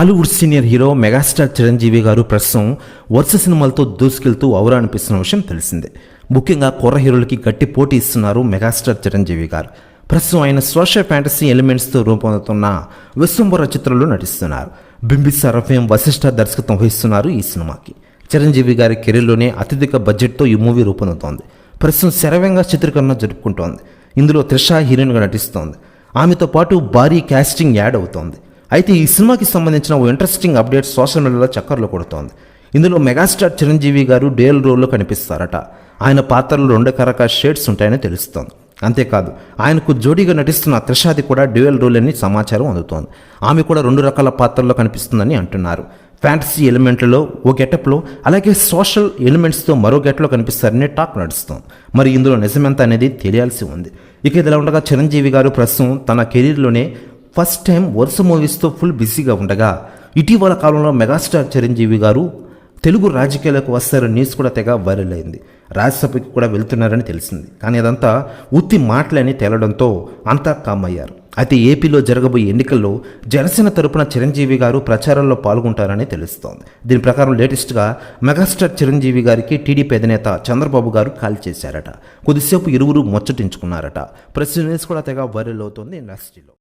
Tollywood senior hero megastar Chiranjeevi గారు ప్రస్తుతం వరుస సినిమాలతో దూసుకెళ్తూ ఔరా అనిపిస్తున్న విషయం తెలిసిందే. ముఖ్యంగా కుర్ర హీరోలకి గట్టి పోటీ ఇస్తున్నారు మెగాస్టార్ చిరంజీవి గారు. ప్రస్తుతం ఆయన సోషల్ ఫ్యాంటసీ ఎలిమెంట్స్తో రూపొందుతున్న విశ్వంబర చిత్రంలో నటిస్తున్నారు. బింబిసార్ ఫేమ్ వశిష్ఠ దర్శకత్వం వహిస్తున్నారు ఈ సినిమాకి. చిరంజీవి గారి కెరీర్లోనే అత్యధిక బడ్జెట్తో ఈ మూవీ రూపొందుతోంది. ప్రస్తుతం శరవేగంగా చిత్రీకరణ జరుపుకుంటోంది. ఇందులో త్రిష హీరోయిన్గా నటిస్తోంది. ఆమెతో పాటు భారీ క్యాస్టింగ్ యాడ్ అవుతోంది. అయితే ఈ సినిమాకి సంబంధించిన ఓ ఇంట్రెస్టింగ్ అప్డేట్ సోషల్ మీడియాలో చక్కర్లు కొడుతోంది. ఇందులో మెగాస్టార్ చిరంజీవి గారు డేల్ రోల్లో కనిపిస్తారట. ఆయన పాత్రలో రెండు కరక షేడ్స్ ఉంటాయని తెలుస్తోంది. అంతేకాదు ఆయనకు జోడీగా నటిస్తున్న త్రిషాది కూడా డ్యూయల్ రోల్ అని సమాచారం అందుతోంది. ఆమె కూడా రెండు రకాల పాత్రల్లో కనిపిస్తుందని అంటున్నారు. ఫ్యాంటసీ ఎలిమెంట్లలో ఓ గెటప్లో అలాగే సోషల్ ఎలిమెంట్స్తో మరో గెట్లో కనిపిస్తారని టాక్ నడుస్తుంది. మరి ఇందులో నిజమెంత అనేది తెలియాల్సి ఉంది. ఇక ఇదిలా ఉండగా చిరంజీవి గారు ప్రస్తుతం తన కెరీర్లోనే ఫస్ట్ టైం వరుస మూవీస్తో ఫుల్ బిజీగా ఉండగా ఇటీవల కాలంలో మెగాస్టార్ చిరంజీవి గారు తెలుగు రాజకీయాలకు వస్తారని న్యూస్ కూడా తెగ వైరల్ అయింది. రాజ్యసభకి కూడా వెళ్తున్నారని తెలిసింది. కానీ అదంతా ఉత్తి మాటలని తేలడంతో అంతా కామయ్యారు. అయితే ఏపీలో జరగబోయే ఎన్నికల్లో జనసేన తరపున చిరంజీవి గారు ప్రచారంలో పాల్గొంటారని తెలుస్తోంది. దీని ప్రకారం లేటెస్ట్గా మెగాస్టార్ చిరంజీవి గారికి టీడీపీ అధినేత చంద్రబాబు గారు కాల్ చేశారట. కొద్దిసేపు ఇరువురు ముచ్చటించుకున్నారట. ప్రెస్ న్యూస్ కూడా తెగ వైరల్ అవుతోంది ఇండస్ట్రీలో.